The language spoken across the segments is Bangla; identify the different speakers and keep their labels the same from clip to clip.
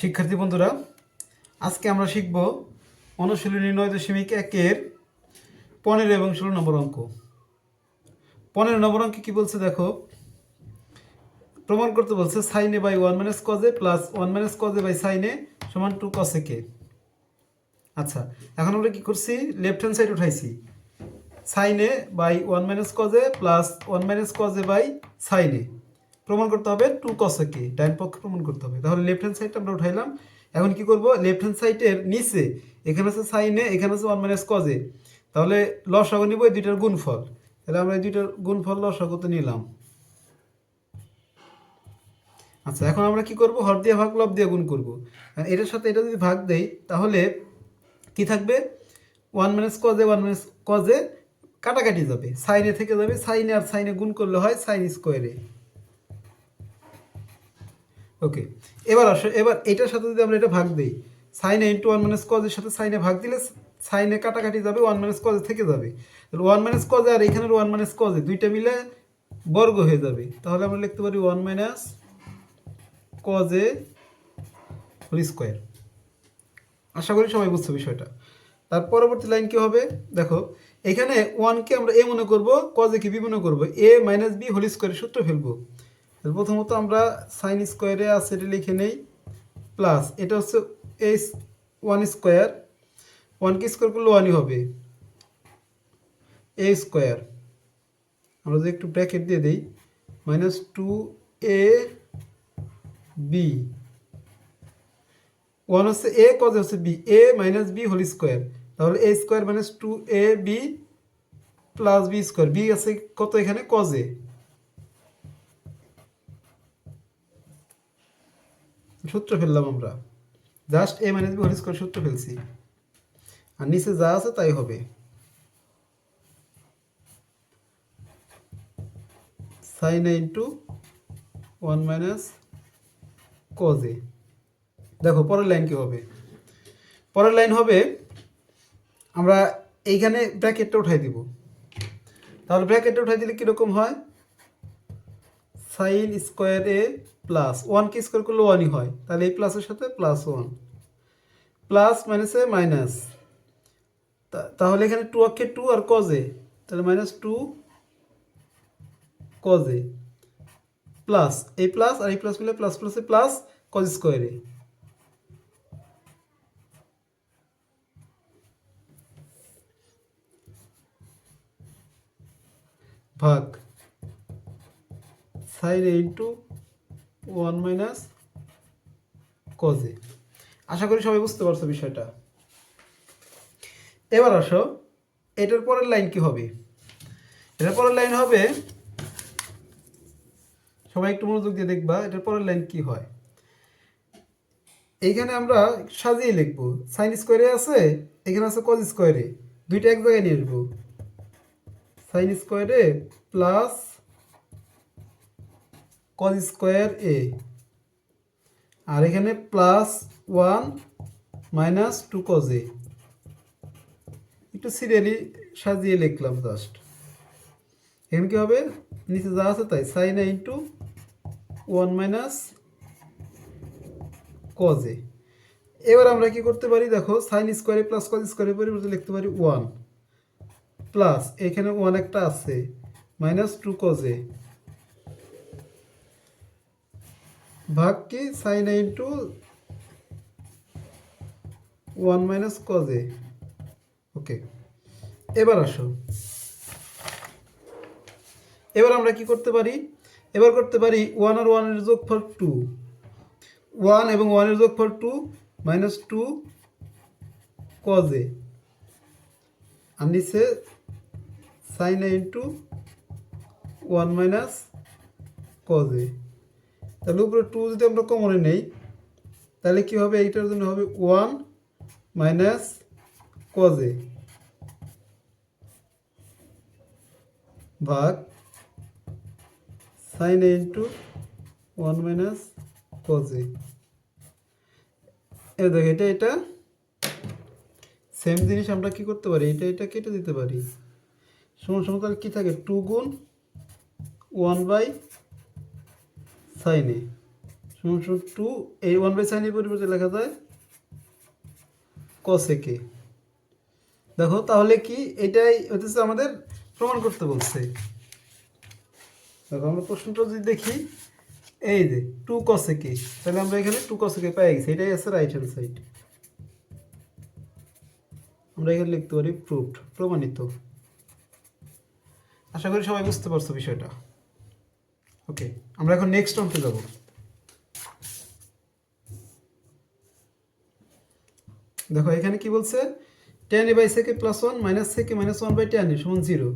Speaker 1: শিক্ষার্থী বন্ধুরা, আজকে আমরা শিখব অনুশীলনী নয় দশমিক একের পনেরো এবং ষোলো নম্বর অঙ্ক। পনেরো নম্বর অঙ্কে কী বলছে দেখো? প্রমাণ করতে বলছে sine A by one minus cos A plus one minus cos A by sine A সমান টু কসে কে আচ্ছা এখন আমরা কি করছি? Left hand side উঠাইছি। Sine A by one minus cos A plus one minus cos A by sine A প্রমাণ করতে হবে টু কসেকে ডাইন পক্ষে প্রমাণ করতে হবে। তাহলে লেফট হ্যান্ড সাইডটা আমরা উঠাইলাম। এখন কি করব? লেফট হ্যান্ড সাইডের নিচে, এখানে আছে সাইনে এখানে আছে ওয়ান মাইনাস কজে তাহলে লসাগু নিব এই দুইটার গুণফল। তাহলে আমরা এই দুইটার গুণফল লসাগুতে নিলাম। আচ্ছা এখন আমরা কি করব? হর দিয়ে ভাগ, লব দিয়ে গুণ করব। এটার সাথে এটা যদি ভাগ দেই, তাহলে কি থাকবে? One minus cos A one minus cos A কাটাকাটি যাবে। সাইনে থেকে যাবে। সাইনে আর সাইনে গুণ করলে হয় সাইন স্কোয়ারে ওকে, এবার আসো, এবার এটার সাথে যদি আমরা এটা ভাগ দিই সাইনে ইন্টু ওয়ান মাইনাস কজের সাথে সাইনে ভাগ দিলে সাইনে কাটাকাটি যাবে ওয়ান মাইনাস কজে থেকে যাবে। তাহলে ওয়ান মাইনাস কজে আর এখানের ওয়ান মাইনাস কজে দুইটা মিলে বর্গ হয়ে যাবে। তাহলে আমরা লিখতে পারি one minus cos A whole square আশা করি সবাই বুঝছ বিষয়টা। তার পরবর্তী লাইন কি হবে? দেখো, এখানে ওয়ানকে আমরা এ মনে করব কজে কি বি মনে করব। এ মাইনাস বি হোল স্কোয়ারের সূত্র ফেলব। প্রথমত আমরা সাইন স্কোয়ারে আছে এটা লিখে নেই প্লাস এটা হচ্ছে এ ওয়ান স্কোয়ার ওয়ানকে স্কোয়ার করলে ওয়ানই হবে এ স্কোয়ার আমরা যদি একটু ব্র্যাকেট দিয়ে দিই minus two A B one হচ্ছে এ কজ হচ্ছে B A minus B whole square তাহলে A square minus two A B plus B square B আছে কত এখানে? কজে সূত্র ফেললাম আমরা। Just A minus B whole square সূত্র ফেলছি। আর নিচে যা আছে তাই হবে। Sine into one minus cos A দেখো, পরের লাইন কি হবে? পরের লাইন হবে, আমরা এইখানে ব্র্যাকেটটা উঠাই দিব। তাহলে ব্র্যাকেটটা উঠাই দিলে কীরকম হয়? সাইন স্কোয়ার এ প্লাস ওয়ানকে স্কোয়ার করলে ওয়ানই হয়। তাহলে এই প্লাসের সাথে প্লাস ওয়ান প্লাস মাইনাসে মাইনাস তাহলে এখানে টু অক্ষে টু আর কজে তাহলে minus two cos A plus এই প্লাস আর এই প্লাস মিলে প্লাস প্লাসে প্লাস কজ স্কোয়ারে ভাগ। Sine A into one minus cos A আশা করি সবাই বুঝতে পারছ বিষয়টা। এবার আসো, এটার পরের লাইন কি হবে? এটার পরের লাইন হবে, সবাই একটু মনোযোগ দিয়ে দেখবা, এটার পরের লাইন কি হয়? এইখানে আমরা সাজিয়ে লিখব সাইন স্কোয়ারে আছে, এখানে আছে কজ স্কোয়ারে দুইটা এক জায়গায় নিয়ে আসব। Sine square A plus cos square A. আর এখানে plus one minus two cos A. একটু সিরিয়ালি সাজিয়ে লিখলাম জাস্ট। এখানে কি হবে? নিচে যা আছে তাই। Sine into one minus cos A এবার আমরা কি করতে পারি? দেখো সাইন স্কোয়ারে প্লাস কজ স্কোয়ারের পরিবর্তে লিখতে পারি ওয়ান প্লাস এখানে ওয়ান একটা আছে মাইনাস টু কজে ভাগ কি sine into one minus cos A okay, এবার আসো এবার আমরা কি করতে পারি? এবার করতে পারি ওয়ান আর ওয়ানের যোগফল টু ওয়ান এবং ওয়ানের যোগফল two minus two cos A আর নিচে sine into one minus cos A তাহলে উপরে টু যদি আমরা কমনে নেই, তাহলে কি হবে? এইটার জন্য হবে ওয়ান মাইনাস কজে ভাগ sine A into one minus cos A এ দেখ, এটা এটা সেম জিনিস আমরা কি করতে পারি? এটা এটা কেটে দিতে পারি। সমান সমান তাহলে কী থাকে? টু গুণ ওয়ান বাই সাইনে সমান সমান টু, এই ওয়ান বাই সাইনের পরিবর্তে লেখা যায় কসেকে দেখো, তাহলে কি এটাই হচ্ছে আমাদের প্রমাণ করতে বলছে। দেখো, আমরা প্রশ্নটা যদি দেখি, এই যে টু কসেকে তাহলে আমরা এখানে টু কসেকে পেয়ে গেছি, এটাই আছে রাইট হ্যান্ড সাইড আমরা এখানে লিখতে পারি প্রুফড প্রমাণিত। আশা করি সবাই বুঝতে পারছ বিষয়টা। ওকে, আমরা এখন নেক্সট অঙ্কে যাব। দেখো, এখানে কি বলছে? Tan A by sec A plus one minus sec A minus one by tan সমান জিরো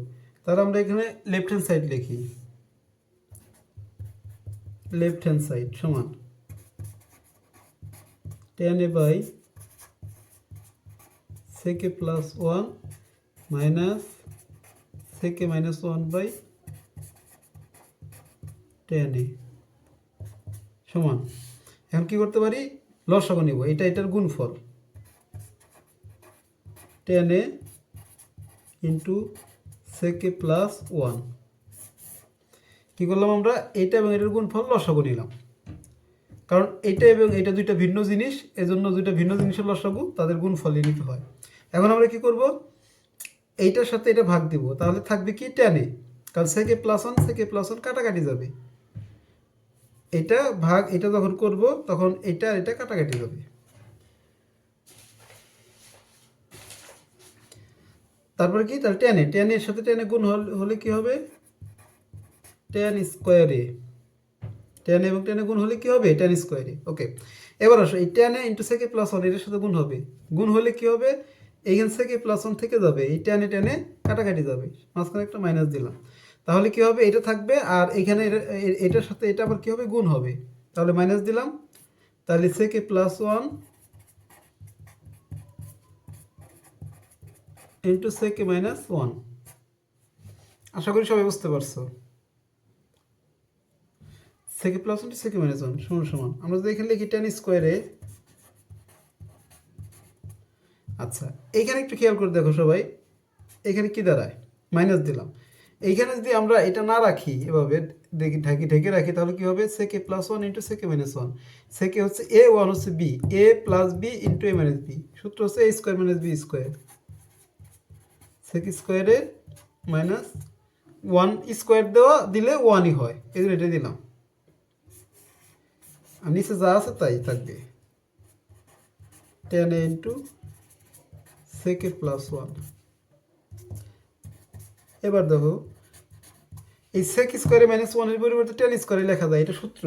Speaker 1: তাহলে আমরা এখানে লেফট হ্যান্ড সাইড লিখি। লেফট হ্যান্ড সাইড সমান। Tan A by sec A plus one minus sec A minus one by tan A সমান। এখন কি করতে পারি? লসাগু নিব। এটা এটার গুণফল। Tan A into sec A plus one কী করলাম আমরা? এটা এবং এটার গুণফল লসাগু নিলাম। কারণ এটা এবং এটা দুইটা ভিন্ন জিনিস, এজন্য দুইটা ভিন্ন জিনিসের লসাগু তাদের গুণফলই নিতে হয়। এখন আমরা কি করব? এইটার সাথে এটা ভাগ দিব। তাহলে থাকবে কি? Tan A. কারণ sec A plus one sec A plus one কাটাকাটি যাবে। এটা ভাগ, এটা যখন করব, তখন এটা এটা কাটাকাটি যাবে তারপর কি? তাহলে টেনে টেনের সাথে টেনে গুণ হলে কি হবে? টেন স্কোয়ারে টেন এবং টেনে গুণ হলে কি হবে? টেন স্কোয়ারে ওকে এবার আসো, এই টেনে ইন্টু সেকে প্লাস ওয়ান এটার সাথে গুণ হবে। গুণ হলে কি হবে? এইখান থেকে প্লাস ওয়ান থেকে যাবে। এই টেনে টেনে কাটাকাটি যাবে। মাঝখানে একটা মাইনাস দিলাম। তাহলে কি হবে? এটা থাকবে আর এখানে এটার সাথে এটা আবার কি হবে? গুণ হবে। তাহলে মাইনাস দিলাম। তাহলে sec A plus one into sec A minus one আশা করি সবাই বুঝতে পারছ। Sec A plus one sec A minus one সমান সমান। আমরা যদি এখানে লিখি টেন স্কোয়ারে আচ্ছা এখানে একটু খেয়াল করে দেখো সবাই। এখানে কি দাঁড়ায়? মাইনাস দিলাম। এইখানে যদি আমরা এটা না রাখি এভাবে দেখি, ঢাকি, ঢেকে রাখি, তাহলে কি হবে? Sec A plus one into sec A minus one sec A হচ্ছে এ ওয়ান হচ্ছে B A plus B into A minus B সূত্র হচ্ছে A square minus B square sec square A minus one square দেওয়া দিলে ওয়ানই হয়। এই জন্য এটা দিলাম। আর নিচে যা আছে তাই থাকবে। Tan A into sec A plus one এবার দেখো, এই সেক স্কোয়ারে মাইনাস ওয়ানের পরিবর্তে টেন স্কোয়ারে লেখা যায়, এটা সূত্র।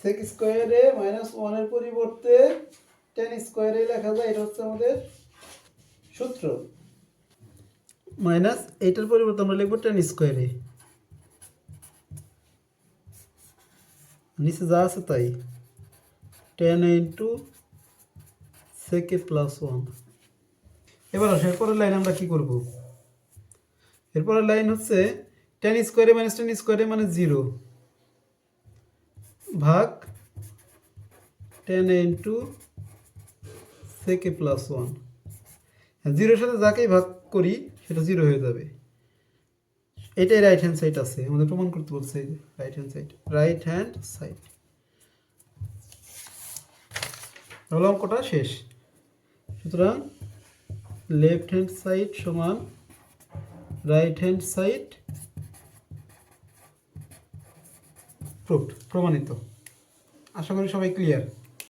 Speaker 1: সেক স্কোয়ারে মাইনাস ওয়ানের পরিবর্তে টেন স্কোয়ারে লেখা যায়, এটা হচ্ছে আমাদের সূত্র। মাইনাস এইটার পরিবর্তে আমরা লিখব টেন স্কোয়ারে নিচে যা আছে তাই। Tan into sec A plus one এবার আসো এরপরের লাইন আমরা কি করব? এরপরের লাইন হচ্ছে টেন স্কোয়ারে মাইনাস টেন স্কোয়ারে মানে জিরো ভাগ tan into sec A plus one জিরোর সাথে যাকেই ভাগ করি, সেটা জিরো হয়ে যাবে। এটাই রাইট হ্যান্ড সাইড আছে, আমাদের প্রমাণ করতে বলছে right hand side right hand side তাহলে অঙ্কটা শেষ। সুতরাং লেফট হ্যান্ড সাইড সমান রাইট হ্যান্ড সাইড প্রুফড প্রমাণিত। আশা করি সবাই ক্লিয়ার